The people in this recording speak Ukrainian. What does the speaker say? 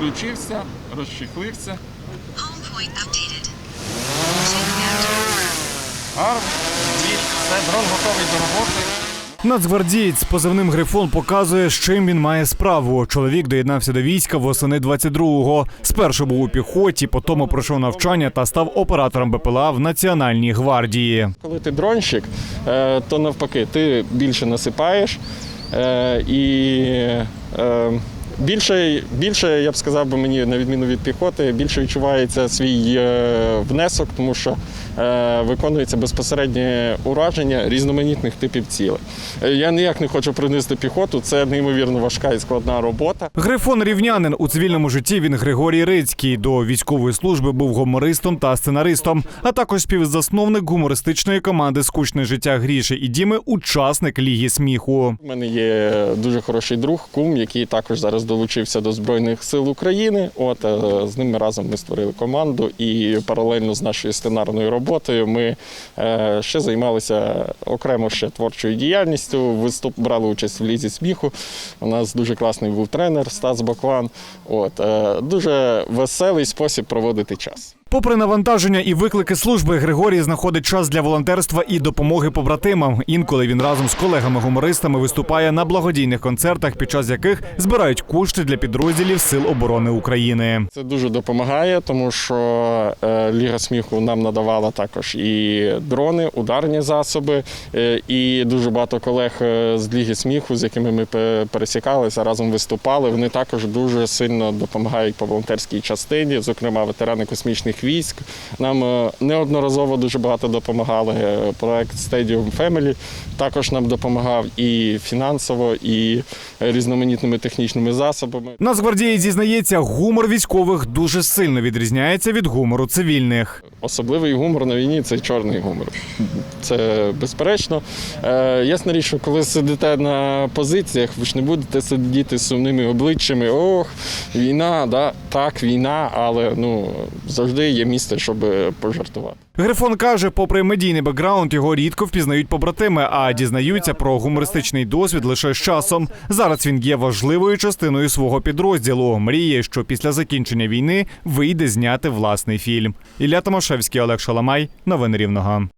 Включився, розчехлився. Арм, все, дрон готовий до роботи. Нацгвардієць з позивним Грифон показує, з чим він має справу. Чоловік доєднався до війська восени 22-го. Спершу був у піхоті, потім пройшов навчання та став оператором БПЛА в Національній гвардії. Коли ти дронщик, е, то навпаки, ти більше насипаєш е, і е, більше, більше, я б сказав, би мені, на відміну від піхоти, більше відчувається свій е, внесок, тому що е, виконується безпосереднє ураження різноманітних типів цілей. Е, Я ніяк не хочу принести піхоту, це неймовірно важка і складна робота. Грифон рівнянин у цивільному житті. Він Григорій Рицький. До військової служби був гумористом та сценаристом, а також співзасновник гумористичної команди Скучне життя Гріші і Діми, учасник Ліги сміху. У мене є дуже хороший друг, кум, який також зараз долучився до Збройних сил України. От е, з ними разом ми створили команду, і паралельно з нашою сценарною роботою ми е, ще займалися окремо ще творчою діяльністю. Виступ брали участь в лізі сміху. У нас дуже класний був тренер Стас Баклан. От е, дуже веселий спосіб проводити час. Попри навантаження і виклики служби, Григорій знаходить час для волонтерства і допомоги побратимам. Інколи він разом з колегами-гумористами виступає на благодійних концертах, під час яких збирають кошти для підрозділів Сил оборони України. Це дуже допомагає, тому що е, Ліга сміху нам надавала також і дрони, ударні засоби, е, і дуже багато колег е, з Ліги сміху, з якими ми пе- пересікалися, разом виступали. Вони також дуже сильно допомагають по волонтерській частині, зокрема ветерани космічних військ. Нам е, неодноразово дуже багато допомагали. Е, Проект Stadium Family також нам допомагав і фінансово, і різноманітними технічними засобами. Нацгвардієць зізнається, гумор військових дуже сильно відрізняється від гумору цивільних. Особливий гумор на війні це чорний гумор. Це безперечно. Е, ясна річ, що коли сидите на позиціях, ви ж не будете сидіти з сумними обличчями. Ох, війна, да, так, війна, але ну завжди є місце, щоб пожартувати. Грифон каже, попри медійний бекграунд, його рідко впізнають побратими, а дізнаються про гумористичний досвід лише з часом. Зараз він є важливою частиною свого підрозділу. Мріє, що після закінчення війни вийде зняти власний фільм. Ілля Томашевський, Олег Шаламай. Новини Рівного.